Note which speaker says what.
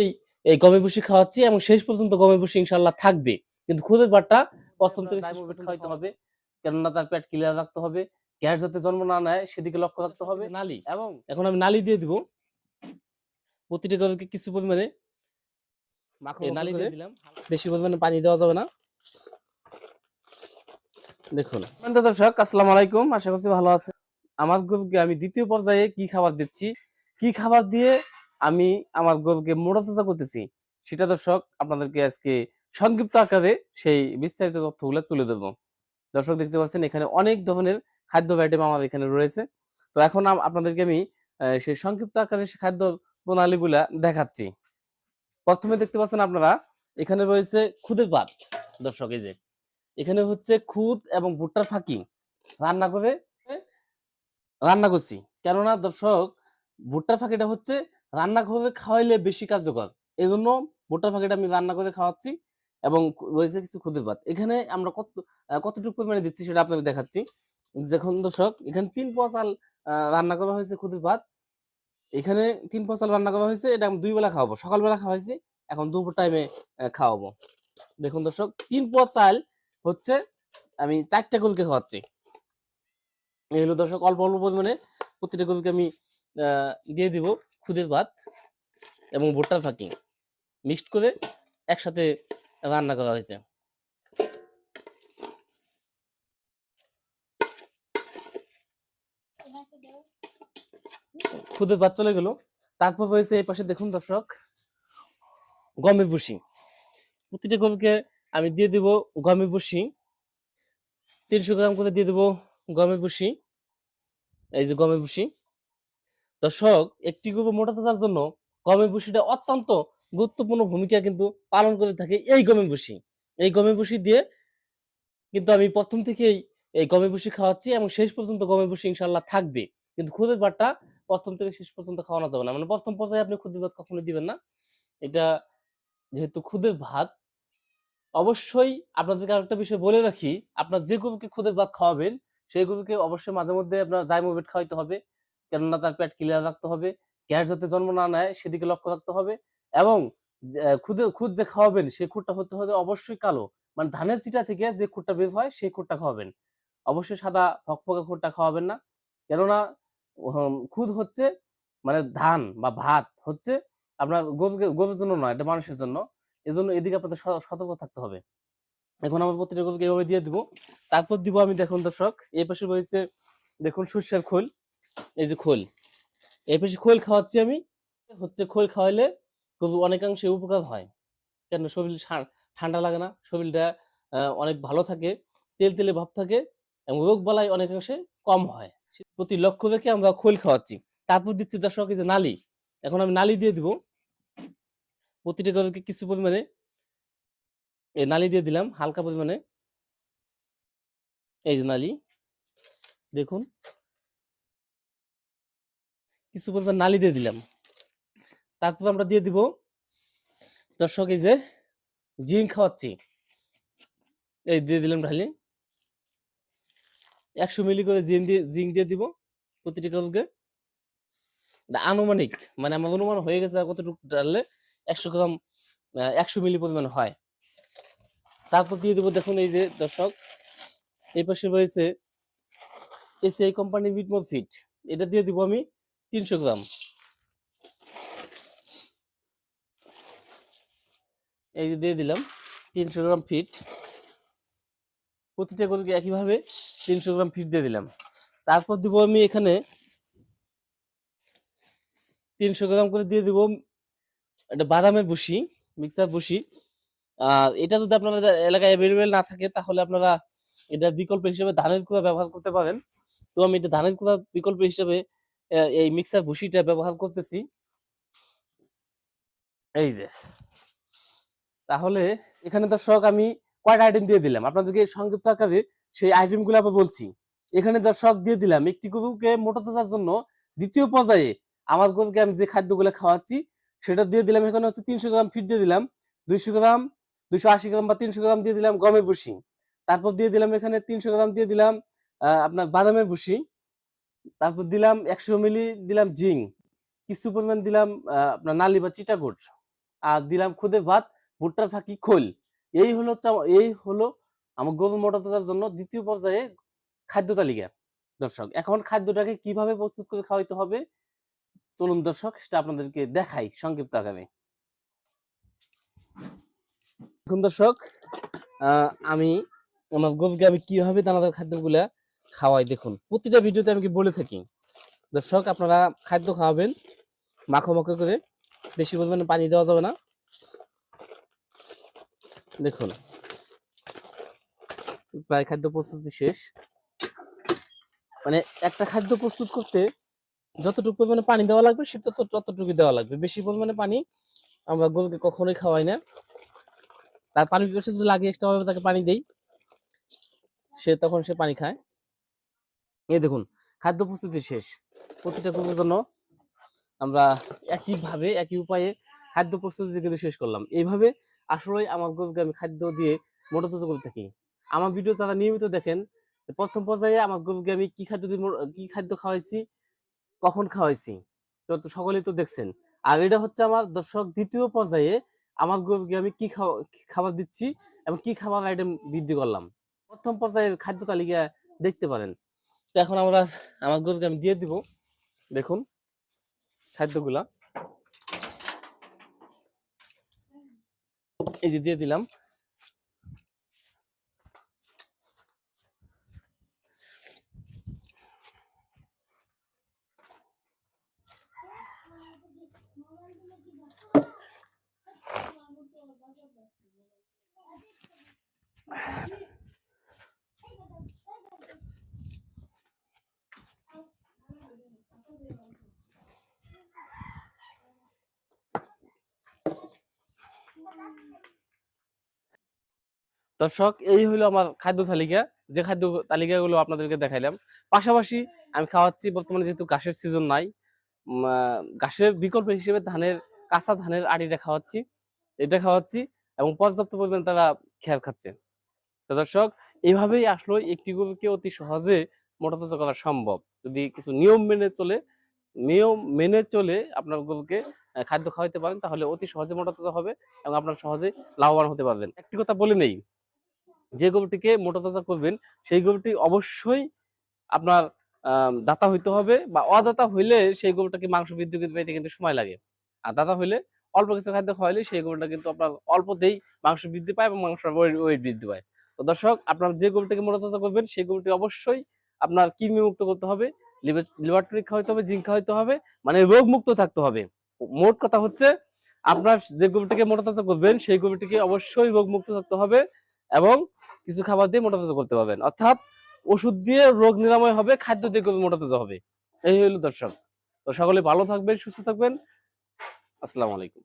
Speaker 1: এই এই গমে ভুসি খাওয়াচ্ছি এবং শেষ পর্যন্ত গমে ভুসি ইনশাল্লাহ থাকবে। কিন্তু খুদের বারটা প্রথম থেকে খাওয়াইতে হবে। কেননা তার পেট ক্লিয়ার রাখতে হবে গ্যাস যাতে জন্ম না নেয় সেদিকে লক্ষ্য রাখতে হবে। নালি। এবং এখন আমি নালি দিয়ে দিব। প্রতিটা গরুকে কিছু পরিমাণে নালি দিয়ে দিলাম। বেশি পরিমাণে পানি দেওয়া যাবে না। দেখুন। দর্শক আসসালামু আলাইকুম। আশা করছি ভালো আছে আমার গরুকে আমি দ্বিতীয় পর্যায়ে কি খাবার দিচ্ছি? কি খাবার দিয়ে আমি আমার গরুকে মোটা তাজা করতেছি। সেটা দর্শক, আপনাদেরকে আজকে সংক্ষিপ্ত আকারে সেই বিস্তারিত তথ্যগুলো তুলে দেবো দর্শক, দেখতে পাচ্ছেন এখানে অনেক ধরনের খাদ্য আইটেম আমার এখানে রয়েছে। তো এখন আপনাদেরকে আমি সেই সংক্ষিপ্ত আকারে সেই খাদ্য প্রণালীগুলা দেখাচ্ছি। প্রথমে দেখতে পাচ্ছেন আপনারা, এখানে রয়েছে খুদের ভাত। দর্শক, এই যে, এখানে হচ্ছে খুদ এবং ভুট্টার ফাঁকি। রান্না করে রান্না করছি। কেননা দর্শক ভুট্টার ফাঁকিটা হচ্ছে রান্না করে খাওয়াইলে বেশি কার্যকর। এই জন্য ভুট্টার ফাঁকিটা আমি রান্না করে খাওয়াচ্ছি এবং রয়েছে কিছু খুদের ভাত। এখানে আমরা কত কতটুকু পরিমাণে দিচ্ছি সেটা আপনাকে দেখাচ্ছি। যখন দর্শক, এখানে তিন পোয়া চাল রান্না করা হয়েছে খুদের ভাত। এখানে তিন পোয়া চাল রান্না করা হয়েছে, এটা আমি দুই বেলা খাওয়াবো। সকালবেলা খাওয়া খাওয়াইছি এখন দুপুর টাইমে খাওয়াবো। দেখুন দর্শক, তিন পোয়া চাল হচ্ছে, আমি চারটা গরুকে খাওয়াচ্ছি। এই হলো দর্শক, অল্প অল্প পরিমাণে প্রতিটা গরুকে আমি দিয়ে দিব। খুদের ভাত এবং ভুট্টার ফাঁকি মিক্সড করে একসাথে রান্না করা হয়েছে। খুদের ভাত চলে গেল। তারপর হয়েছে এই পাশে দেখুন দর্শক, গমের ভুসি। প্রতিটা গরুকে আমি দিয়ে দিব গমের ভুসি। তিনশো গ্রাম করে দিয়ে দেবো গমের ভুসি। এই যে গমের ভুসি। দর্শক, একটি গরু মোটা তাজার জন্য গমের ভুসিটা অত্যন্ত গুরুত্বপূর্ণ ভূমিকা কিন্তু পালন করে থাকে এই গমের ভুসি এই গমের ভুসি দিয়ে কিন্তু আমি প্রথম থেকেই এই গমের ভুসি খাওয়াচ্ছি এবং শেষ পর্যন্ত গমের ভুসি ইনশাল্লাহ থাকবে। কিন্তু খুদের ভাতটা প্রথম থেকে শেষ পর্যন্ত খাওয়ানো যাবে না। মানে প্রথম পর্যায়ে আপনি খুদের ভাত কখনো দিবেন না। এটা যেহেতু খুদের ভাত, অবশ্যই আপনাদেরকে আরেকটা বিষয় বলে রাখি, আপনার যে গরুকে খুদের ভাত খাওয়াবেন, সেই গরুকে অবশ্যই মাঝে মধ্যে আপনার জাইমোবেট খাওয়াইতে হবে। কেননা তার পেট ক্লিয়ার রাখতে হবে, গ্যাস যাতে জন্ম না নেয় সেদিকে লক্ষ্য রাখতে হবে এবং খুদে, খুদ যে খাওয়াবেন সেই খুঁটটা হতে হবে অবশ্যই কালো। মানে ধানের চিটা থেকে যে খুঁটটা বের হয় সেই খুঁটটা খাওয়াবেন। অবশ্যই সাদা ফকফকে খুঁটটা খাওয়াবেন না। কেননা খুদ হচ্ছে মানে ধান বা ভাত হচ্ছে আপনার গরুর জন্য নয়, এটা মানুষের জন্য। এজন্য এদিকে আপনাদের সতর্ক থাকতে হবে। এখন আমার প্রতিটা গরুকে এভাবে দিয়ে দিব। তারপর দিব আমি দেখুন দর্শক এই পাশে রয়েছে দেখুন সর্ষের খোল। এই যে খোল। এর পাশে খোল খাওয়াচ্ছি আমি। হচ্ছে খোল খাওয়াইলে গরু অনেকাংশে উপকার হয়। কেন শরীর ঠান্ডা লাগে না, শরীরটা অনেক ভালো থাকে, তেল তেলে ভাব থাকে এবং রোগ বালাই অনেকাংশে কম হয়। প্রতি লক্ষ্য রেখে আমরা খোল খাওয়াচ্ছি। তারপর দিচ্ছি দর্শক যে নালি। এখন আমি নালি দিয়ে দিব। প্রতিটা গরুকে কিছু পরিমাণে এই নালি দিয়ে দিলাম, হালকা পরিমাণে। এই যে নালি। দেখুন। কিছু পরিমাণ নালি দিয়ে দিলাম। তারপর আমরা দিয়ে দিব, দর্শক, এই যে জিঙ্ক খাওয়াচ্ছি। এই দিয়ে দিলাম ঢালি। একশো মিলি করে জিম দিয়ে, জিঙ্ক দিয়ে দিব প্রতিটি এটা আনুমানিক মানে আমার অনুমান হয়ে গেছে কতটুকু ডাললে একশো গ্রাম একশো মিলি পরিমাণ হয়। তারপর দিয়ে দেবো, দেখুন, এই যে দর্শক, এই পাশে রয়েছে এসিআই কোম্পানির বিটমোর ফিট এটা দিয়ে দিব আমি তিনশো গ্রাম। এই যে দিয়ে দিলাম, তিনশো গ্রাম ফিট। প্রতিটা গরুকে একইভাবে তিনশো গ্রাম ফিট দিয়ে দিলাম। তারপর দিব আমি এখানে তিনশো গ্রাম করে দিয়ে দিব একটা বাদামের ভুসি, মিক্সার ভুসি। আর এটা যদি আপনাদের এলাকায় অ্যাভেলেবেল না থাকে, তাহলে আপনারা এটা বিকল্প হিসেবে ধানের কুড়া ব্যবহার করতে পারেন। তো আমি এটা ধানের কুড়া বিকল্প হিসেবে এই মিক্সার ভুসিটা ব্যবহার করতেছি। এই যে। তাহলে এখানে দর্শক আমি কয়টা আইটেম দিয়ে দিলাম? আপনাদেরকে সংক্ষিপ্ত আকারে সেই আইটেমগুলো আবার বলছি। এখানে দর্শক দিয়ে দিলাম একটি গরুকে মোটা তাজার জন্য দ্বিতীয় পর্যায়ে আমার গরুকে আমি যে খাদ্যগুলো খাওয়াচ্ছি, সেটা দিয়ে দিলাম এখানে হচ্ছে তিনশো গ্রাম ফিট দিয়ে দিলাম, দুইশো গ্রাম, দুইশো আশি গ্রাম বা তিনশো গ্রাম দিয়ে দিলাম গমের ভুসি। তারপর দিয়ে দিলাম এখানে তিনশো গ্রাম দিয়ে দিলাম আপনার বাদামের ভুসি। তারপর দিলাম একশো মিলি, দিলাম জিং, কিছু পরিমাণ দিলাম আপনার নালি বা চিটাগুট আর দিলাম খুদে ভাত, ভুট্টার ফাঁকি খোল। এই হলো এই হলো আমার গরু মোটা জন্য দ্বিতীয় পর্যায়ে খাদ্য তালিকা। দর্শক, এখন খাদ্যটাকে কীভাবে প্রস্তুত করে খাওয়াইতে হবে? চলুন দর্শক, সেটা আপনাদেরকে দেখাই সংক্ষিপ্ত আকারে। এখন দর্শক আমি, আমার গরুকে আমি কীভাবে দানাদার খাদ্যগুলা খাওয়াই, দেখুন। প্রতিটা ভিডিওতে আমি কি বলে থাকি? দর্শক, আপনারা খাদ্য খাওয়াবেন মাখো মাখো করে, বেশি পরিমাণে পানি দেওয়া যাবে না। দেখুন। প্রায় খাদ্য প্রস্তুতি শেষ। মানে একটা খাদ্য প্রস্তুত করতে যতটুকু পরিমাণে পানি দেওয়া লাগবে সেটা তো ততটুকু দেওয়া লাগবে। বেশি পরিমাণে পানি আমরা গরুকে কখনোই খাওয়াই না। তার পানি যদি লাগে ভাবে তাকে পানি দেই, সে তখন সে পানি খায়। এই দেখুন, খাদ্য প্রস্তুতি শেষ। প্রতিটা গরুর জন্য আমরা একইভাবে, একই উপায়ে খাদ্য প্রস্তুতি কিন্তু শেষ করলাম। এইভাবে আসলে আমার গরুকে আমি খাদ্য দিয়ে মোটা তাজা করে থাকি। আমার ভিডিও যারা নিয়মিত দেখেন, প্রথম পর্যায়ে আমার গরুকে আমি কি খাদ্য দিয়ে কি খাদ্য খাওয়াইছি, কখন খাওয়াইছি, তো সকলেই তো দেখছেন। আর এটা হচ্ছে আমার দর্শক দ্বিতীয় পর্যায়ে আমার গরুকে আমি কি খাওয়া খাবার দিচ্ছি এবং কি খাবার আইটেম বৃদ্ধি করলাম। প্রথম পর্যায়ে খাদ্য তালিকা দেখতে পারেন। তো এখন আমরা আমার গরুকে আমি দিয়ে দিব। দেখুন খাদ্যগুলা। এই যে দিয়ে দিলাম। দর্শক এই হলো আমার খাদ্য তালিকা। যে খাদ্য তালিকাগুলো আপনাদেরকে দেখাইলাম। পাশাপাশি আমি খাওয়াচ্ছি, বর্তমানে যেহেতু ঘাসের সিজন নাই ঘাসের বিকল্প হিসেবে ধানের, কাঁচা ধানের আড়িটা খাওয়াচ্ছি, এটা খাওয়াচ্ছি এবং পর্যাপ্ত পরিমাণে তারা খেয়াল খাচ্ছে। তো দর্শক এইভাবেই আসলে একটি গরুকে অতি সহজে মোটা তাজা করা সম্ভব। যদি কিছু নিয়ম মেনে চলে, নিয়ম মেনে চলে আপনার গরুকে খাদ্য খাওয়াইতে পারেন, তাহলে অতি সহজে মোটা তাজা হবে এবং আপনার সহজে লাভবান হতে পারবেন। একটি কথা বলে নেই যে গরুটিকে মোটা তাজা করবেন, সেই গরুটি অবশ্যই আপনার দাতা হইতে হবে বা অদাতা হইলে সেই গরুটাকে মাংস বৃদ্ধি পাইতে কিন্তু সময় লাগে। আর দাতা হইলে অল্প কিছু খাদ্য খাওয়াইলে সেই গরুটা কিন্তু আপনার অল্পতেই মাংস বৃদ্ধি পায় এবং মাংস ওয়েট বৃদ্ধি পায়। তো দর্শক, আপনার যে গরুটাকে মোটা তাজা করবেন, সেই গরুটি অবশ্যই আপনার কৃমি মুক্ত করতে হবে, লিভার টনিক খাওয়াইতে হবে, জিঙ্ক খাওয়াইতে হবে মানে রোগ মুক্ত থাকতে হবে। মোট কথা হচ্ছে, আপনার যে গরুটিকে মোটা তাজা করবেন, সেই গরুটিকে অবশ্যই রোগ মুক্ত থাকতে হবে। এবং কিছু খাবার দিয়ে মোটা তাজা করতে পারবেন। অর্থাৎ ওষুধ দিয়ে রোগ নিরাময় হবে, খাদ্য দিয়ে মোটাতাজা মোটা তাজা হবে। এই হলো দর্শক। তো সকলে ভালো থাকবেন, সুস্থ থাকবেন। আসসালামু আলাইকুম।